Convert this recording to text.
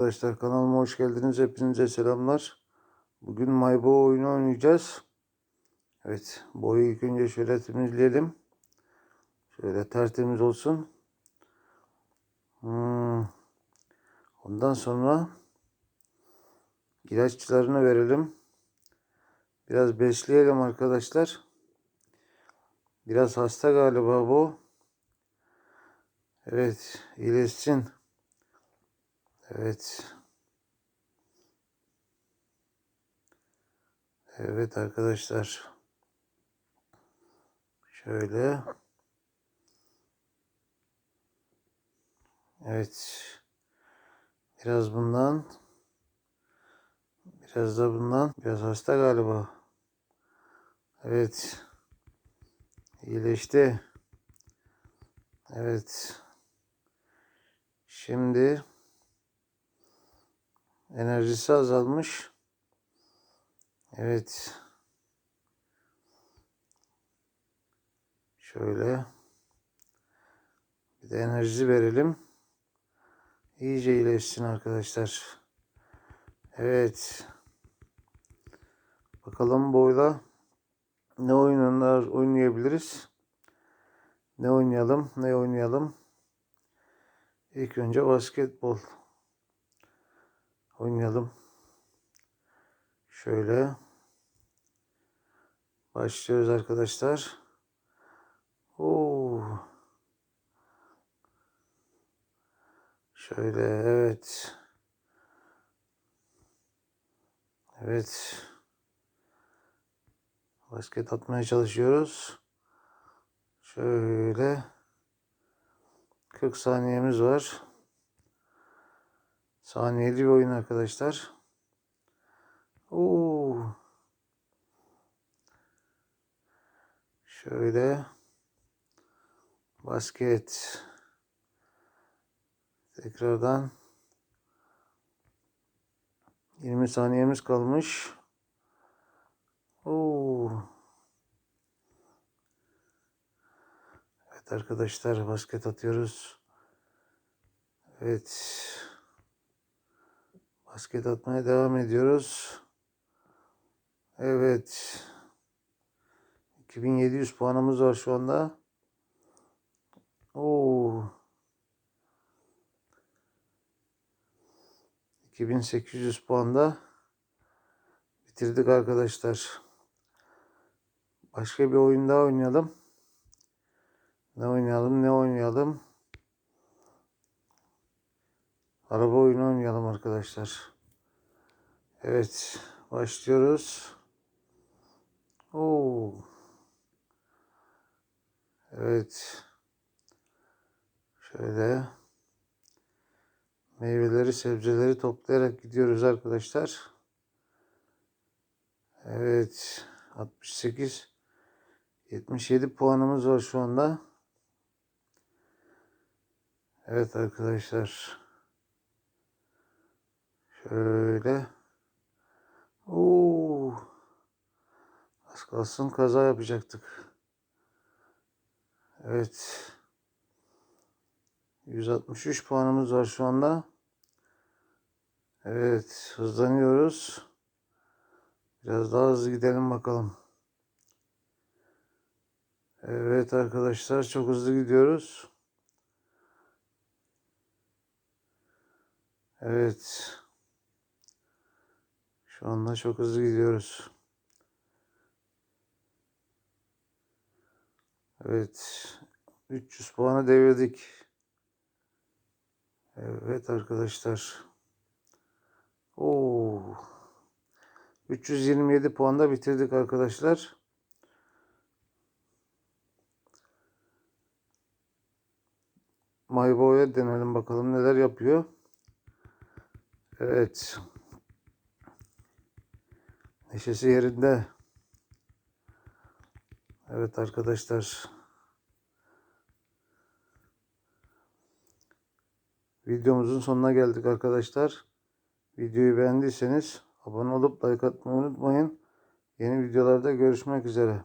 Arkadaşlar kanalıma hoş geldiniz. Hepinize selamlar. Bugün Maybo oyunu oynayacağız. Evet boyu ilk önce şöyle temizleyelim. Şöyle tertemiz olsun. Hmm. Ondan sonra ilaçlarını verelim. Biraz besleyelim arkadaşlar. Biraz hasta galiba bu. Evet iyileşsin. Evet. Evet arkadaşlar. Şöyle. Evet. Biraz bundan. Biraz da bundan. Biraz hasta galiba. Evet. İyileşti. Evet. Şimdi enerjisi azalmış. Evet. Şöyle. Bir de enerji verelim. İyice iyileşsin arkadaşlar. Evet. Bakalım boyla ne oyunlar oynayabiliriz? Ne oynayalım? Ne oynayalım? İlk önce basketbol oynayalım. Şöyle başlıyoruz arkadaşlar. Oo. Şöyle evet. Evet. Basket atmaya çalışıyoruz. Şöyle 40 saniyemiz var. Saniyeli bir oyun arkadaşlar. Oo. Şöyle basket tekrardan 20 saniyemiz kalmış. Oo. Evet arkadaşlar basket atıyoruz. Evet. Basket atmaya devam ediyoruz. Evet. 2700 puanımız var şu anda. Oo. 2800 puanda bitirdik arkadaşlar. Başka bir oyun daha oynayalım. Ne oynayalım? Ne oynayalım? Araba oyunu oynayalım arkadaşlar. Evet, başlıyoruz. Oo. Evet. Şöyle meyveleri, sebzeleri toplayarak gidiyoruz arkadaşlar. Evet. 68 77 puanımız var şu anda. Evet arkadaşlar. Şöyle. Oo. Az kalsın kaza yapacaktık. Evet. 163 puanımız var şu anda. Evet, hızlanıyoruz. Biraz daha hızlı gidelim bakalım. Evet arkadaşlar, çok hızlı gidiyoruz. Evet. Şu anda çok hızlı gidiyoruz. Evet. 300 puanı devirdik. Evet arkadaşlar. Oo. 327 puanda bitirdik arkadaşlar. Maybo'ya denelim bakalım neler yapıyor. Evet. Neşesi yerinde. Evet arkadaşlar. Videomuzun sonuna geldik arkadaşlar. Videoyu beğendiyseniz abone olup like atmayı unutmayın. Yeni videolarda görüşmek üzere.